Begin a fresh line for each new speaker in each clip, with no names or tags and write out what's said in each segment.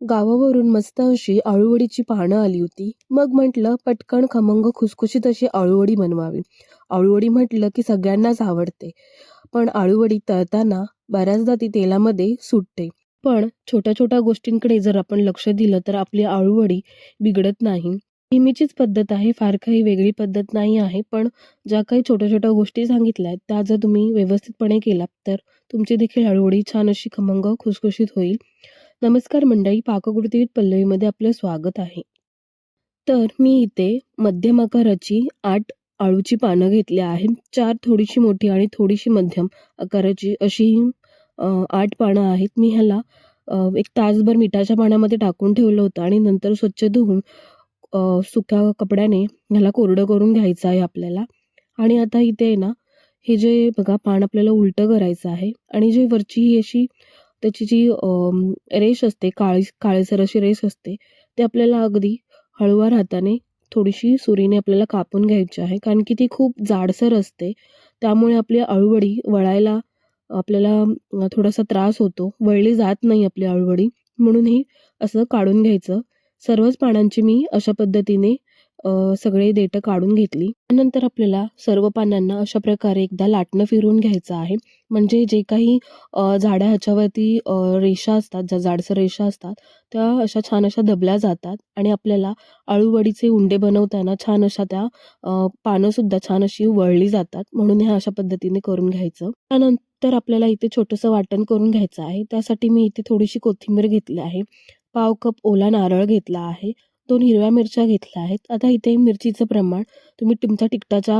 गावावरून मस्त अशी आळूवडीची पानं आली होती. मग म्हटलं पटकन खमंग खुसखुशीत अशी आळूवडी बनवावी. आळूवडी म्हटलं की सगळ्यांनाच आवडते. पण आळूवडी तळताना बऱ्याचदा ती तेलामध्ये सुटते. पण छोट्या-छोट्या गोष्टींकडे जर आपण लक्ष दिलं तर आपली आळूवडी बिघडत नाही. नेहमीचीच पद्धत आहे, फार काही वेगळी पद्धत नाही आहे. पण ज्या काही छोट्या-छोट्या गोष्टी सांगितल्या आहेत, त्या जर तुम्ही व्यवस्थितपणे केलात तर तुमची देखील आळूवडी छान अशी खमंग खुसखुशीत होईल. नमस्कार मंडळी, पाककृती पल्लवीमध्ये आपलं स्वागत आहे. तर मी इथे मध्यम आकाराची आठ आळूची पानं घेतली आहेत. चार थोडीशी मोठी आणि थोडीशी मध्यम आकाराची अशी आठ पानं आहेत. मी ह्याला एक तासभर मिठाच्या पाण्यामध्ये टाकून ठेवलं होतं आणि नंतर स्वच्छ धुवून सुक्या कपड्याने ह्याला कोरडं करून घ्यायचं आहे आपल्याला. आणि आता इथे आहे ना, हे जे बघा पान आपल्याला उलटं करायचं आहे आणि जे वरची ही अशी त्याची जी रेष असते काळी काळेसर अशी रेष असते ते आपल्याला अगदी हळूवार हाताने थोडीशी सुरीने आपल्याला कापून घ्यायची आहे. कारण की ती खूप जाडसर असते. त्यामुळे आपली अळूवडी वळायला आपल्याला थोडासा त्रास होतो. वळली जात नाही आपली अळूवडी म्हणून ही असं काढून घ्यायचं. सर्वच पानांची मी अशा पद्धतीने सगळे देठं काढून घेतली. नंतर आपल्याला सर्व पानांना अशा प्रकारे एकदा लाटणं फिरवून घ्यायचं आहे. म्हणजे जे काही झाडं ह्याच्यावरती रेषा असतात ज्या जाडसर रेषा असतात त्या अशा छान अशा दबल्या जातात आणि आपल्याला अळूवडीचे उंडे बनवताना छान अशा त्या पानंसुद्धा छान अशी वळली जातात. म्हणून ह्या अशा पद्धतीने करून घ्यायचं. त्यानंतर आपल्याला इथे छोटंसं वाटण करून घ्यायचं आहे. त्यासाठी मी इथे थोडीशी कोथिंबीर घेतली आहे. पाव कप ओला नारळ घेतला आहे. दोन हिरव्या मिरच्या घेतल्या आहेत. आता इथे मिरचीचं प्रमाण तुम्ही तुमच्या तिखटाच्या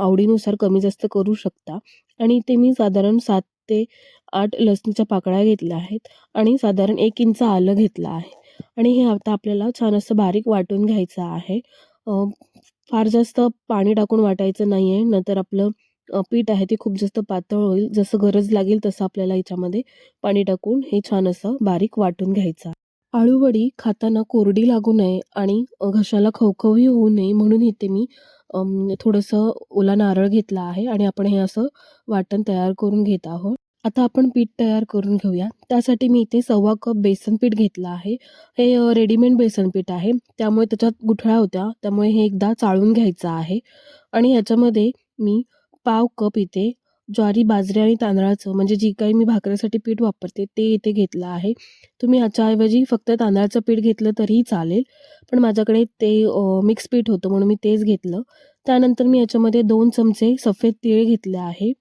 आवडीनुसार कमी जास्त करू शकता. आणि इथे मी साधारण सात ते आठ लसणीच्या पाकळ्या घेतल्या आहेत आणि साधारण एक इंच आलं घेतलं आहे. आणि हे आता आपल्याला छान असं बारीक वाटून घ्यायचं आहे. फार जास्त पाणी टाकून वाटायचं नाही आहे नंतर आपलं पीठ आहे ते खूप जास्त पातळ होईल. जसं गरज लागेल तसं आपल्याला याच्यामध्ये पाणी टाकून हे छान असं बारीक वाटून घ्यायचं आळूवडी खाताना कोरडी लागू नये आणि घशाला खवखवी होऊ नये म्हणून इथे मी थोडंसं ओला नारळ घेतला आहे आणि आपण हे असं वाटण तयार करून घेत आहोत. आता आपण पीठ तयार करून घेऊया. त्यासाठी मी इथे सव्वा कप बेसन पीठ घेतलं आहे. हे रेडीमेड बेसन पीठ आहे. त्यामुळे त्याच्यात गुठळ्या होत्या. त्यामुळे हे एकदा चाळून घ्यायचं आहे. आणि ह्याच्यामध्ये मी पाव कप इथे ज्वारी बाजरी आणि तांदळाचं म्हणजे जी काही मी भाकरीसाठी पीठ वापरते ते इथे घेतलं आहे. तुम्ही ह्याच्याऐवजी फक्त तांदळाचं पीठ घेतलं तरीही चालेल. पण माझ्याकडे ते मिक्स पीठ होतं म्हणून मी तेच घेतलं. त्यानंतर मी याच्यामध्ये दोन चमचे सफेद तीळ घेतले आहे.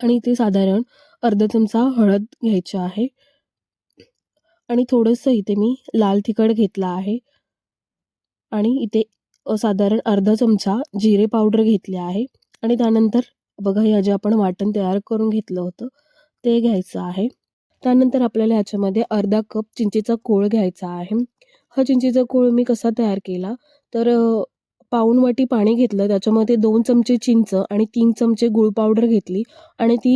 आणि ते साधारण अर्धा चमचा हळद घ्यायची आहे. आणि थोडंसं इथे मी लाल तिखट घेतला आहे. आणि इथे साधारण अर्धा चमचा जिरे पावडर घेतले आहे. आणि त्यानंतर बघा हे जे आपण वाटण तयार करून घेतलं होतं ते घ्यायचं आहे. त्यानंतर आपल्याला ह्याच्यामध्ये अर्धा कप चिंचेचा कोळ घ्यायचा आहे. हा चिंचेचा कोळ मी कसा तयार केला? तर अ, पाऊण वाटी पाणी घेतलं त्याच्यामध्ये दोन चमचे चिंच आणि तीन चमचे गूळ पावडर घेतली आणि ती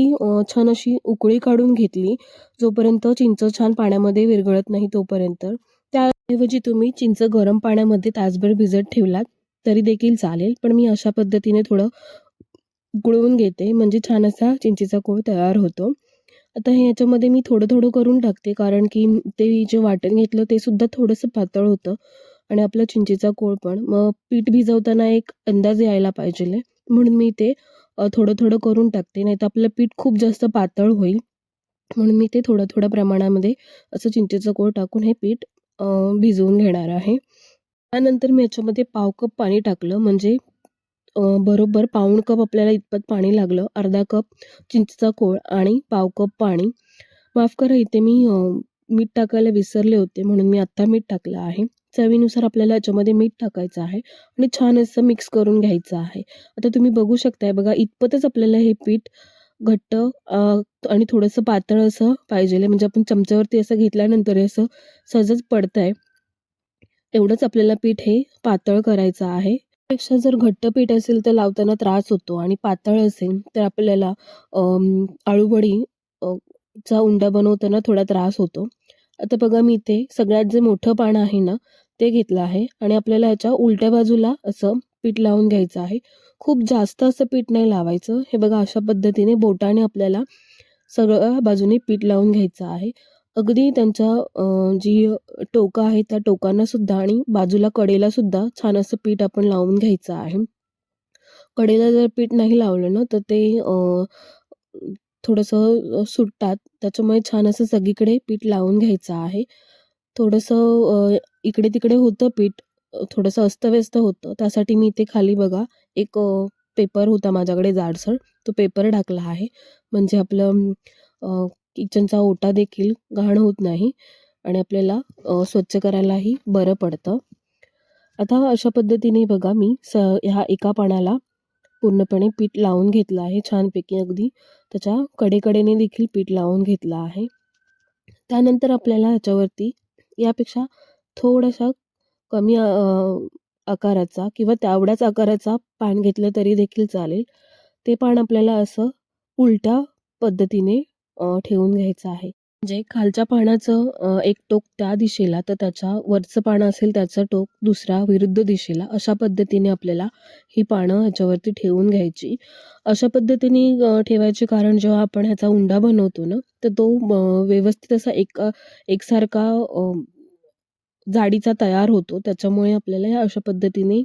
छान अशी उकळी काढून घेतली जोपर्यंत चिंच छान पाण्यामध्ये विरघळत नाही तोपर्यंत. त्याऐवजी तुम्ही चिंच गरम पाण्यामध्ये तासभर भिजत ठेवलात तरी देखील चालेल. पण मी अशा पद्धतीने थोडं गुळवून घेते. म्हणजे छान असा चिंचेचा कोळ तयार होतो. आता हे याच्यामध्ये मी थोडं थोडं करून टाकते. कारण की ते जे वाटण घेतलं ते सुद्धा थोडंसं पातळ होतं. आणि आपला चिंचेचा कोळ पण. मग पीठ भिजवताना एक अंदाज यायला पाहिजे. म्हणून मी ते थोडं थोडं करून टाकते. नाही तर आपलं पीठ खूप जास्त पातळ होईल. म्हणून मी ते थोड्या थोड्या प्रमाणामध्ये असं चिंचेचं कोळ टाकून हे पीठ भिजवून घेणार आहे. त्यानंतर मी याच्यामध्ये पाव कप पाणी टाकलं. म्हणजे बरोबर पाऊण कप आपल्याला इतपत पाणी लागलं अर्धा कप चिंचेचा कोळ आणि पाव कप पाणी. माफ करा इथे मी मीठ टाकायला विसरले होते म्हणून मी आत्ता मीठ टाकलं आहे. चवीनुसार आपल्याला याच्यामध्ये मीठ टाकायचं आहे आणि छान असं मिक्स करून घ्यायचं आहे. आता तुम्ही बघू शकताय बघा इतपतच आपल्याला हे पीठ घट्ट आणि थोडंसं पातळ असं पाहिजे म्हणजे आपण चमच्यावरती असं घेतल्यानंतर असं सहजच पडतंय. एवढंच आपल्याला पीठ हे पातळ करायचं आहे. पेक्षा जर घट्ट पीठ असेल तर लावताना त्रास होतो आणि पातळ असेल तर आपल्याला आळूवडी चा उंडा बनवताना थोडा त्रास होतो. आता बघा मी इथे सगळ्यात जे मोठं पान आहे ना ते घेतलं आहे आणि आपल्याला ह्याच्या उलट्या बाजूला असं पीठ लावून घ्यायचं आहे. खूप जास्त असं पीठ नाही लावायचं. हे बघा अशा पद्धतीने बोटाने आपल्याला सगळ्या बाजूने पीठ लावून घ्यायचं आहे. अगदी त्यांच्या जी टोकं आहे त्या टोकांनासुद्धा आणि बाजूला कडेलासुद्धा छान असं पीठ आपण लावून घ्यायचं आहे. कडेला जर पीठ नाही लावलं ना तर ते थोडंसं सुटतात. त्याच्यामुळे छान असं सगळीकडे पीठ लावून घ्यायचं आहे. थोडंसं इकडे-तिकडे होतं पीठ, थोडंसं अस्तव्यस्त होतं. त्यासाठी मी इथे खाली बघा एक पेपर होता माझ्याकडे जाडसर, तो पेपर टाकला आहे. म्हणजे आपलं किचनचा ओटा देखील घाण होत नाही आणि आपल्याला स्वच्छ करायलाही बरं पडतं. आता अशा पद्धतीने बघा मी स ह्या एका पानाला पूर्णपणे पीठ लावून घेतलं आहे छानपैकी अगदी त्याच्या कडेकडेने देखील पीठ लावून घेतलं आहे. त्यानंतर आपल्याला ह्याच्यावरती यापेक्षा थोडासा कमी आकाराचा किंवा तेवढ्याच आकाराचा पान घेतलं तरी देखील चालेल. ते पान आपल्याला असं उलट्या पद्धतीने ठेवून घ्यायचं आहे. म्हणजे खालच्या पानाचं एक टोक त्या दिशेला तर त्याच्या वरचं पानं असेल त्याचं टोक दुसऱ्या विरुद्ध दिशेला अशा पद्धतीने आपल्याला ही पानं ह्याच्यावरती ठेवून घ्यायची. अशा पद्धतीने ठेवायचे कारण जेव्हा आपण ह्याचा उंडा बनवतो ना तर तो व्यवस्थित असा एक एकसारखा जाडीचा तयार होतो. त्याच्यामुळे आपल्याला ह्या अशा पद्धतीने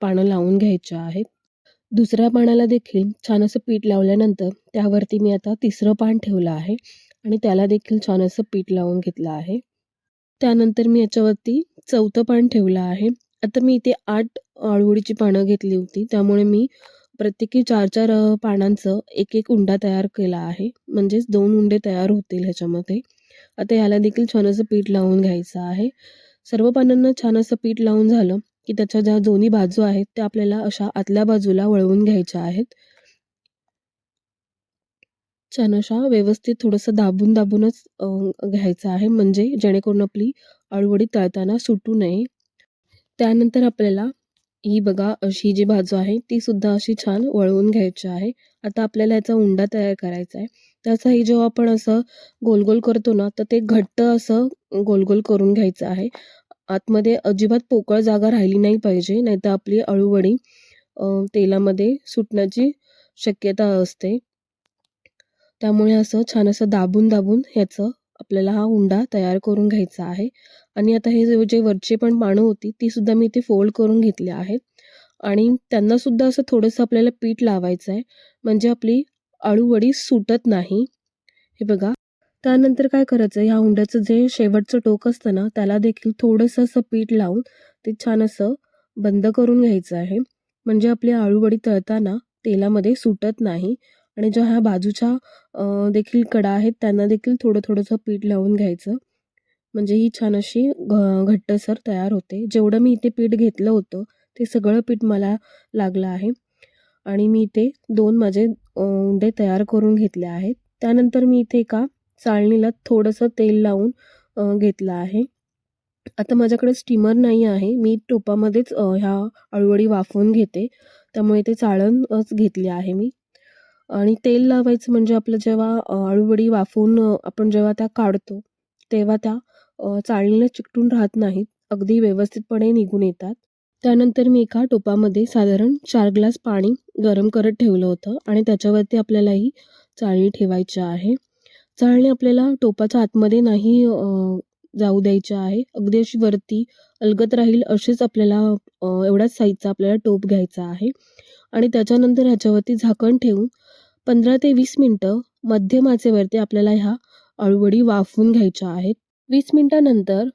पानं लावून घ्यायची आहेत. दुसऱ्या पानाला देखील छान असं पीठ लावल्यानंतर त्यावरती मी आता तिसरं पान ठेवलं आहे आणि त्याला देखील छान असं पीठ लावून घेतलं आहे. त्यानंतर मी याच्यावरती चौथं पान ठेवलं आहे. आता मी इथे 8 अळूवडीची पानं घेतली होती. त्यामुळे मी प्रत्येकी चार चार पानांचं एक-एक उंडा तयार केला आहे. म्हणजेच दोन उंडे तयार होतील ह्याच्यामध्ये. आता ह्याला देखील छान असं पीठ लावून घ्यायचं आहे. सर्व पानांना छान असं पीठ लावून झालं की त्याच्या ज्या दोन्ही बाजू आहेत त्या आपल्याला अशा आतल्या बाजूला वळवून घ्यायच्या आहेत. छान अशा व्यवस्थित थोडंसं दाबून-दाबूनच घ्यायचं आहे म्हणजे जेणेकरून आपली अळूवडी तळताना सुटू नये. त्यानंतर आपल्याला ही बघा अशी जी बाजू आहे ती सुद्धा अशी छान वळवून घ्यायची आहे. आता आपल्याला याचा उंडा तयार करायचा आहे. त्याचाही जेव्हा आपण असं गोल-गोल करतो ना तर ते घट्ट असं गोल-गोल करून घ्यायचं आहे. आतमध्ये अजिबात पोकळ जागा राहिली नाही पाहिजे नाहीतर आपली अळूवडी तेलामध्ये सुटण्याची शक्यता असते. त्यामुळे असं छान असं दाबून-दाबून ह्याचं आपल्याला हा उंडा तयार करून घ्यायचा आहे आणि आता हे जे वरची पण पानं होती ती सुद्धा मी इथे फोल्ड करून घेतली आहेत आणि त्यांनासुद्धा असं थोडंसं आपल्याला पीठ लावायचं आहे म्हणजे आपली अळूवडी सुटत नाही. हे बघा. त्यानंतर काय करायचं ह्या हुंड्याचं जे शेवटचं टोक असतं ना त्याला देखील थोडंसं असं पीठ लावून ते छान असं बंद करून घ्यायचं आहे. म्हणजे आपली आळूवडी तळताना तेलामध्ये सुटत नाही आणि ज्या ह्या बाजूच्या देखील कडा आहेत त्यांना देखील थोडं-थोडंसं पीठ लावून घ्यायचं. म्हणजे ही छान अशी घ घट्टसर तयार होते. जेवढं मी इथे पीठ घेतलं होतं ते सगळं पीठ मला लागलं आहे आणि मी इथे दोन माझे उंडे तयार करून घेतले आहेत. त्यानंतर मी इथे एका चाळणीला थोडंसं तेल लावून घेतलं आहे. आता माझ्याकडे स्टीमर नाही आहे. मी टोपामध्येच ह्या अळूवडी वाफवून घेते. त्यामुळे ते चाळणच घेतले आहे मी आणि तेल लावायचं म्हणजे आपलं जेव्हा अळूवडी वाफवून आपण जेव्हा त्या काढतो तेव्हा त्या चाळणीला चिकटून राहत नाहीत. अगदी व्यवस्थितपणे निघून येतात. त्यानंतर मी एका टोपामध्ये साधारण चार ग्लास पाणी गरम करत ठेवलं होतं आणि त्याच्यावरती आपल्याला ही चाळणी ठेवायची आहे. चाळणी आपल्याला टोपाच्या आतमध्ये नाही जाऊ द्यायची आहे. अगदी अशी वरती अलगत राहील असेच आपल्याला एवढ्याच साईजचा आपल्याला टोप घ्यायचा आहे आणि त्याच्यानंतर ह्याच्यावरती झाकण ठेवून 15 ते वीस मिनटं मध्यम आचेवरती आपल्याला ह्या अळूवडी वाफवून घ्यायच्या आहेत. वीस मिनटानंतर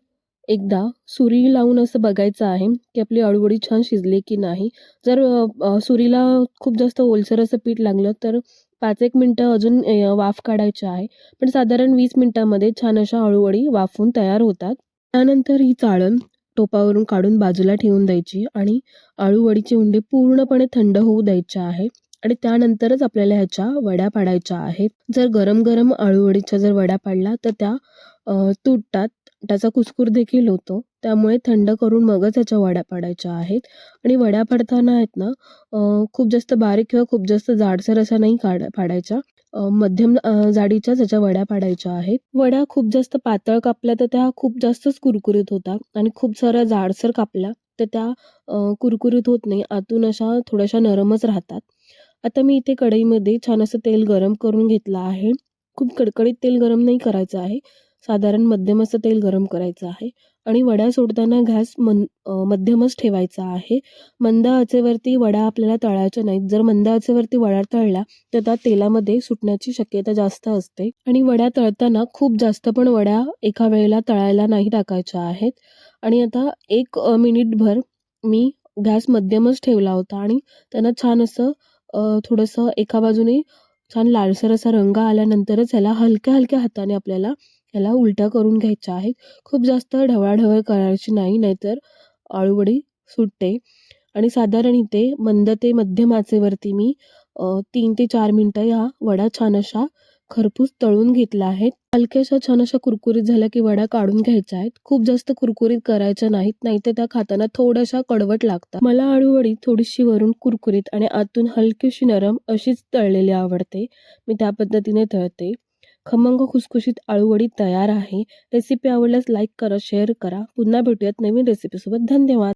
एकदा सुरी लावून असं बघायचं आहे की आपली अळूवडी छान शिजली की नाही. जर सुरीला खूप जास्त ओलसर असं पीठ लागलं तर पाच एक मिनटं अजून वाफ काढायची आहे. पण साधारण वीस मिनटामध्ये छान अशा हळूवळी वाफून तयार होतात. त्यानंतर ही चाळण टोपावरून काढून बाजूला ठेवून द्यायची आणि अळूवडीचे उंडे पूर्णपणे थंड होऊ द्यायचे आहे आणि त्यानंतरच आपल्याला ह्याच्या वड्या पाडायच्या आहेत. जर गरम-गरम अळूवडीच्या जर वड्या पाडल्या तर त्या तुटतात. त्याचा कुसकूर देखील होतो. त्यामुळे थंड करून मगच ह्याच्या वड्या पाडायच्या आहेत आणि वड्या पाडताना आहेत ना खूप जास्त बारीक किंवा खूप जास्त जाडसर अशा नाही काढ पाडायच्या. मध्यम जाडीच्याच ह्याच्या वड्या पाडायच्या आहेत. वड्या खूप जास्त पातळ कापल्या तर त्या खूप जास्तच कुरकुरीत होतात आणि खूप साऱ्या जाडसर कापल्या तर त्या कुरकुरीत होत नाही. आतून अशा थोड्याशा नरमच राहतात. आता मी इथे कढईमध्ये छान असं तेल गरम करून घेतलं आहे. खूप कडकडीत तेल गरम नाही करायचं आहे. साधारण मध्यम असं तेल गरम करायचं आहे आणि वड्या सोडताना गॅस मन मध्यमच ठेवायचा आहे. मंद आचेवरती वडा आपल्याला तळायच्या नाहीत. जर मंद आचेवरती वडा तळल्या तर त्या तेलामध्ये सुटण्याची शक्यता जास्त असते. आणि वड्या तळताना खूप जास्त पण वड्या एका वेळेला तळायला नाही टाकायच्या आहेत. आणि आता एक मिनिटभर मी गॅस मध्यमच ठेवला होता आणि त्यांना छान असं थोडंसं एका बाजूने छान लालसर असा रंग आल्यानंतरच ह्याला हलक्या हलक्या हाताने आपल्याला ह्याला उलट्या करून घ्यायच्या आहेत खूप जास्त ढवळाढवळ करायची नाही नाहीतर आळूवडी सुटते. आणि साधारण इथे मंद ते मध्यम आचेवरती मी तीन ते चार मिनटं ह्या वडा छान अशा खरपूस तळून घेतला आहेत हलक्याशा छान अशा कुरकुरीत झाल्या की वडा काढून घ्यायच्या आहेत खूप जास्त कुरकुरीत करायच्या नाहीत नाहीतर त्या खाताना थोड्याशा कडवट लागतात. मला आळूवडी थोडीशी वरून कुरकुरीत आणि आतून हलकीशी नरम अशीच तळलेली आवडते. मी त्या पद्धतीने तळते. खमंग खुसखुशीत आळूवडी तयार आहे. रेसिपी आवडल्यास लाईक करा शेअर करा. पुन्हा भेटूयात नवीन रेसिपीसोबत धन्यवाद.